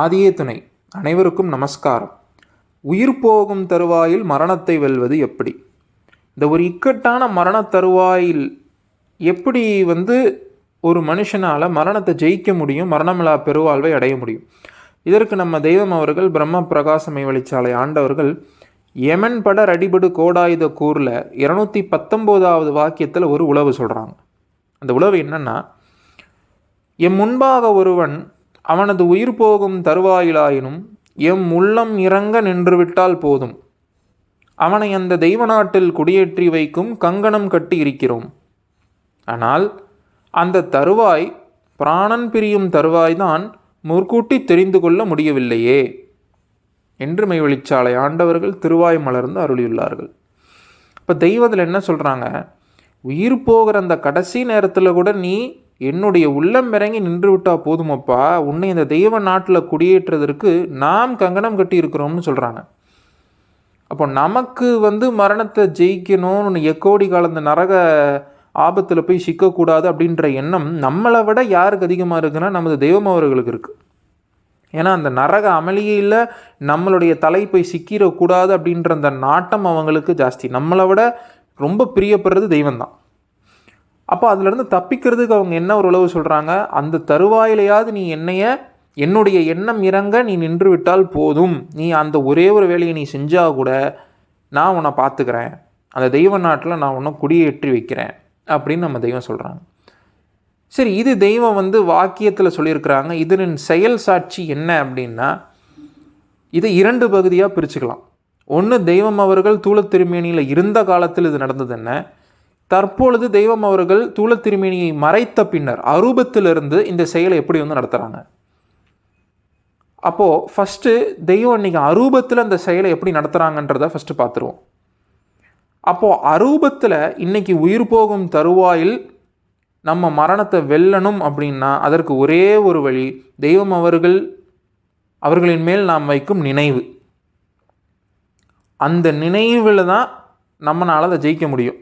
ஆதியே துணை அனைவருக்கும் நமஸ்காரம். உயிர் போகும் தருவாயில் மரணத்தை வெல்வது எப்படி? இந்த ஒரு இக்கட்டான மரண தருவாயில் எப்படி வந்து ஒரு மனுஷனால் மரணத்தை ஜெயிக்க முடியும் மரணமில்லா பெருவாழ்வை அடைய முடியும்? இதற்கு நம்ம தெய்வம் அவர்கள் பிரம்ம பிரகாசமை வழிச்சாலை ஆண்டவர்கள் யமன் பட அடிபடு கோடாயுத கூரில் இரநூத்தி பத்தொம்போதாவது வாக்கியத்தில் ஒரு உளவு சொல்கிறாங்க அந்த உளவு என்னென்னா எம் முன்பாக ஒருவன் அவனது உயிர் போகும் தருவாயிலாயினும் எம் உள்ளம் இறங்க நின்றுவிட்டால் போதும். அவனை அந்த தெய்வ நாட்டில் குடியேற்றி வைக்கும் கங்கணம் கட்டி இருக்கிறோம். ஆனால் அந்த தருவாய் பிராணன் பிரியும் தருவாய்தான் முற்கூட்டி தெரிந்து கொள்ள முடியவில்லையே என்று மெய்வெளிச்சாலை ஆண்டவர்கள் திருவாய் மலர்ந்து அருளியுள்ளார்கள். இப்போ தெய்வத்தில் என்ன சொல்கிறாங்க உயிர் போகிற அந்த கடைசி நேரத்தில் கூட நீ என்னுடைய உள்ளம் இறங்கி நின்று விட்டால் போதுமப்பா. உன்னை இந்த தெய்வ நாட்டில் குடியேற்றுவதற்கு நாம் கங்கணம் கட்டி இருக்கிறோம்னு சொல்கிறாங்க அப்போ நமக்கு வந்து மரணத்தை ஜெயிக்கணும்னு எக்கோடி காலந்த நரக ஆபத்தில் போய் சிக்கக்கூடாது அப்படின்ற எண்ணம் நம்மளை விட யாருக்கு அதிகமாக இருக்குன்னா நமது தெய்வம் அவர்களுக்கு இருக்குது ஏன்னா அந்த நரக அமளியில் நம்மளுடைய தலை போய் சிக்கிடக்கூடாது அப்படின்ற அந்த நாட்டம் அவங்களுக்கு ஜாஸ்தி. நம்மளை விட ரொம்ப பிரியப்படுறது தெய்வம்தான். அப்போ அதுலேருந்து தப்பிக்கிறதுக்கு அவங்க என்ன ஒரு உழவு சொல்கிறாங்க அந்த தருவாயிலையாவது நீ என்னைய என்னுடைய எண்ணம் இறங்க நீ நின்று விட்டால் போதும். நீ அந்த ஒரே ஒரு வேலையை நீ செஞ்சால் கூட நான் உன்னை பார்த்துக்கிறேன். அந்த தெய்வ நாட்டில் நான் உன்னை குடியேற்றி வைக்கிறேன் அப்படின்னு நம்ம தெய்வம் சொல்கிறாங்க சரி இது தெய்வம் வந்து வாக்கியத்தில் சொல்லியிருக்கிறாங்க. இதனின் செயல் சாட்சி என்ன அப்படின்னா இதை இரண்டு பகுதியாக பிரிச்சுக்கலாம். ஒன்று தெய்வம் அவர்கள் தூளத்திருமேனியில் இருந்த காலத்தில் இது நடந்தது என்ன? தற்பொழுது தெய்வம் அவர்கள் தூள திருமேனியை மறைத்த பின்னர் அரூபத்திலிருந்து இந்த செயலை எப்படி வந்து நடத்துகிறாங்க அப்போது ஃபஸ்ட்டு தெய்வம் இன்றைக்கி அரூபத்தில் அந்த செயலை எப்படி நடத்துகிறாங்கன்றத ஃபஸ்ட்டு பார்த்துருவோம். அப்போது அரூபத்தில் இன்னைக்கு உயிர் போகும் தருவாயில் நம்ம மரணத்தை வெல்லணும் அப்படின்னா அதற்கு ஒரே ஒரு வழி தெய்வம் அவர்கள் அவர்களின் மேல் நாம் வைக்கும் நினைவு. அந்த நினைவில் தான் நம்மளால் அதை ஜெயிக்க முடியும்.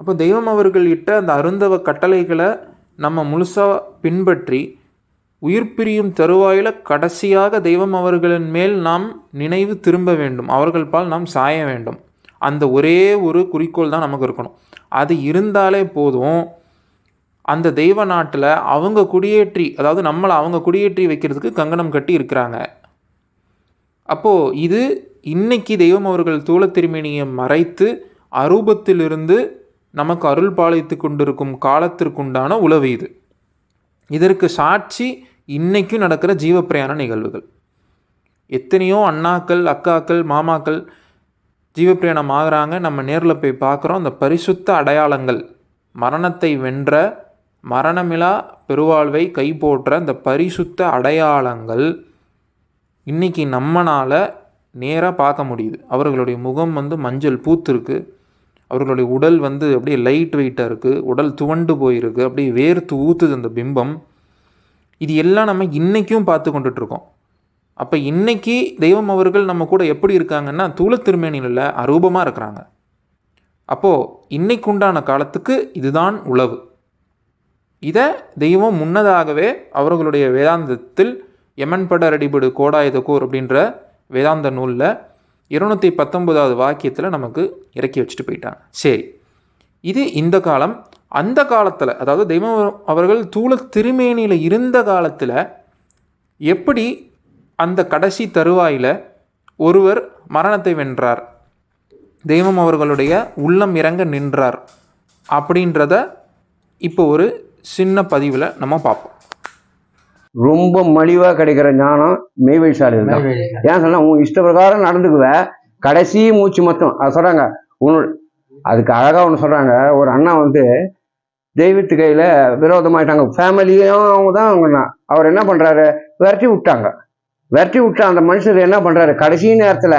அப்போ தெய்வம் அவர்கள் இட்ட அந்த அருந்தவ கட்டளைகளை நம்ம முழுசாக பின்பற்றி உயிர் பிரியும் தருவாயில் கடைசியாக தெய்வம் அவர்களின் மேல் நாம் நினைவு திரும்ப வேண்டும். அவர்கள் பால் நாம் சாய வேண்டும். அந்த ஒரே ஒரு குறிக்கோள் தான் நமக்கு இருக்கணும். அது இருந்தாலே போதும். அந்த தெய்வ நாட்டில் அவங்க குடியேற்றி அதாவது நம்மளை அவங்க குடியேற்றி வைக்கிறதுக்கு கங்கணம் கட்டி இருக்கிறாங்க. அப்போது இது இன்னைக்கு தெய்வம் அவர்கள் தூளத்திருமேனியை மறைத்து அரூபத்திலிருந்து நமக்கு அருள் பாலித்து கொண்டிருக்கும் காலத்திற்குண்டான உளவு இது. இதற்கு சாட்சி இன்றைக்கும் நடக்கிற ஜீவப்பிரயாண நிகழ்வுகள். எத்தனையோ அண்ணாக்கள் அக்காக்கள் மாமாக்கள் ஜீவப்பிரயாணம் ஆகுறாங்க. நம்ம நேரில் போய் பார்க்குறோம். அந்த பரிசுத்த அடையாளங்கள் மரணத்தை வென்ற மரணமிலா பெருவாழ்வை கைப்போற்ற அந்த பரிசுத்த அடையாளங்கள் இன்னைக்கு நம்மனால் நேராக பார்க்க முடியுது. அவர்களுடைய முகம் வந்து மஞ்சள் பூத்துருக்கு. அவர்களுடைய உடல் வந்து அப்படியே லைட் வெயிட்டாக இருக்குது உடல் துவண்டு போயிருக்கு. அப்படியே வேர்த்து ஊற்றுது அந்த பிம்பம். இது எல்லாம் நம்ம இன்றைக்கும் பார்த்து கொண்டுட்ருக்கோம் அப்போ இன்றைக்கி தெய்வம் அவர்கள் நம்ம கூட எப்படி இருக்காங்கன்னா தூள திருமேனியில் அரூபமாக இருக்கிறாங்க. அப்போது இன்னைக்குண்டான காலத்துக்கு இதுதான் உளவு. இதை தெய்வம் முன்னதாகவே அவர்களுடைய வேதாந்தத்தில் எமன்பட அடிபடு கோடாயுதக்கூர் அப்படின்ற வேதாந்த நூலில் இருநூற்றி பத்தொன்பதாவது வாக்கியத்தில் நமக்கு இறக்கி வச்சுட்டு போயிட்டாங்க. சரி. இது இந்த காலம் அந்த காலத்தில் அதாவது தெய்வம் அவர்கள் தூள திருமேனியில் இருந்த காலத்தில் எப்படி அந்த கடைசி தருவாயில் ஒருவர் மரணத்தை வென்றார் தெய்வம் அவர்களுடைய உள்ளம் இறங்க நின்றார் அப்படின்றத இப்போ ஒரு சின்ன பதிவில் நம்ம பார்ப்போம். ரொம்ப மலிவா கிடைக்கிற ஞானம் மெய்வழிசாலையில் தான். ஏன் சொன்னா உன் இஷ்ட பிரகாரம் நடந்துக்குவ. கடைசி மூச்சு மட்டும். அது சொல்றாங்க உன் அதுக்கு அழகா ஒன்று சொல்றாங்க. ஒரு அண்ணா வந்து தெய்வத்து கையில விரோதமாயிட்டாங்க. ஃபேமிலியும் அவங்க தான் அவங்க. அவர் என்ன பண்றாரு? விரட்டி விட்டாங்க. விரட்டி விட்டா அந்த மனுஷர் என்ன பண்றாரு? கடைசி நேரத்துல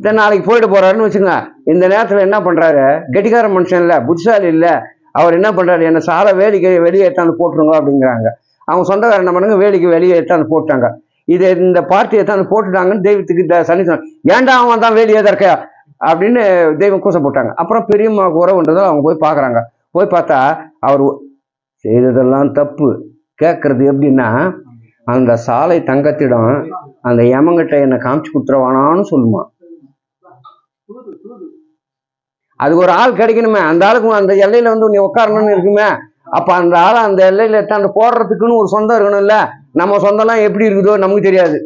இந்த நாளைக்கு போயிட்டு போறாருன்னு வச்சுங்க இந்த நேரத்துல என்ன பண்றாரு? கெட்டிக்கார மனுஷன் இல்ல புத்திசாலி இல்ல. அவர் என்ன பண்றாரு? என்ன சார வேலைக்கு வெளியே எடுத்தாந்து போட்டுருங்க அப்படிங்கிறாங்க. அவங்க சொந்தக்காரர் என்ன பண்ணுங்க வேலைக்கு வெளியே எடுத்தாந்து போட்டாங்க இது இந்த பார்ட்டி எடுத்தாந்து போட்டுட்டாங்கன்னு தெய்வத்துக்கு இந்த சனி சொன்னாங்க. ஏன்டா அவன் தான் வேலையே தான் இருக்க? அப்படின்னு தெய்வம் கூச போட்டாங்க. அப்புறம் பெரியம்மா உறவுன்றதை அவங்க போய் பார்க்குறாங்க. போய் பார்த்தா அவர் செய்ததெல்லாம் தப்பு. கேட்கறது எப்படின்னா அந்த சாலை தங்கத்திடம் அந்த யமங்கிட்ட என்னை காமிச்சு கொடுத்துருவானான்னு சொல்லுமா. அதுக்கு ஒரு ஆள் கிடைக்கணுமே. அந்த ஆளுக்கு அந்த எல்லையில வந்து நீ உட்காரணும்னு இருக்குமே. அப்ப அந்த ஆள் அந்த எல்லையில் எடுத்தாந்து போடுறதுக்குன்னு ஒரு சொந்தம் இருக்கணும்ல. நம்ம சொந்தம்லாம் எப்படி இருக்குதோ நமக்கு தெரியாது.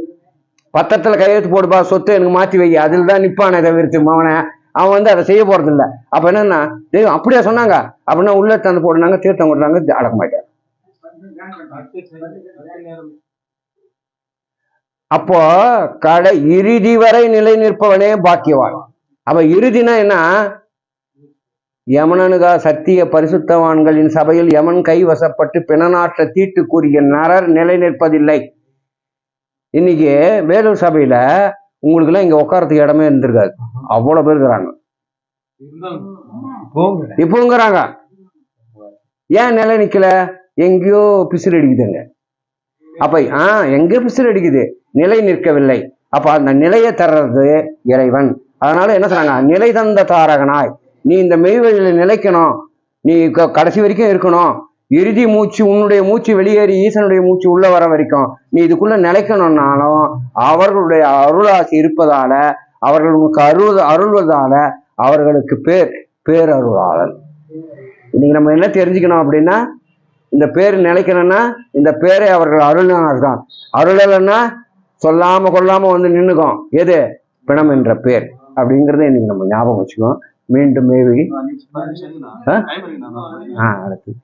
பத்திரத்துல கையெழுத்து போடுப்பா சொத்து எனக்கு மாத்தி வை அதில் தான் நிப்பானே தவிர்த்து மவனை. அவன் வந்து அதை செய்ய போகிறதில்ல அப்போ அப்ப என்னன்னா அப்படியே சொன்னாங்க. அப்படின்னா உள்ள தந்து போடுனாங்க தீர்த்தம் கொடுறாங்க அடக்க மாட்டார் அப்போ கடை இறுதி வரை நிலை நிற்பவனே பாக்கியவான். அப்ப இறுதினா என்ன? யமனனுகா சத்திய பரிசுத்தவான்களின் சபையில் யமன் கைவசப்பட்டு பிணநாற்ற தீட்டு கூறிய நரர் நிலை நிற்பதில்லை இன்னைக்கு வேலூர் சபையில உங்களுக்கு எல்லாம் இங்க உட்காரத்துக்கு இடமே இருந்திருக்காது. அவ்வளவு பேர் இருக்கிறாங்க. இப்போங்கிறாங்க. ஏன் நிலை நிக்கல? எங்கேயோ பிசிறு அடிக்குதுங்க. அப்ப ஆ எங்க பிசிறு அடிக்குது. நிலை நிற்கவில்லை. அப்ப அந்த நிலையை தர்றது இறைவன். அதனால என்ன சொல்றாங்க? நிலை தந்த தாரகனாய். நீ இந்த மெய்வழியில் நிலைக்கணும். நீ க- கடைசி வரைக்கும் இருக்கணும். இறுதி மூச்சு உன்னுடைய மூச்சு வெளியேறி ஈசனுடைய மூச்சு உள்ள வர வரைக்கும் நீ இதுக்குள்ள நிலைக்கணும்னாலும் அவர்களுடைய அருளாசி இருப்பதால அவர்கள் உனக்கு அருள் அருள்வதால அவர்களுக்கு பேர் பேரருளாளன் இன்னைக்கு நம்ம என்ன தெரிஞ்சுக்கணும் அப்படின்னா இந்த பேர் நிலைக்கணும்னா இந்த பேரை அவர்கள் அருளினார் தான். அருளலைன்னா சொல்லாம கொள்ளாம வந்து நின்னுக்கும். எது? பிணம் என்ற பேர். அப்படிங்கிறத இன்னைக்கு நம்ம ஞாபகம் வச்சுக்கோம் மீண்டும் மேவி. அடுத்து.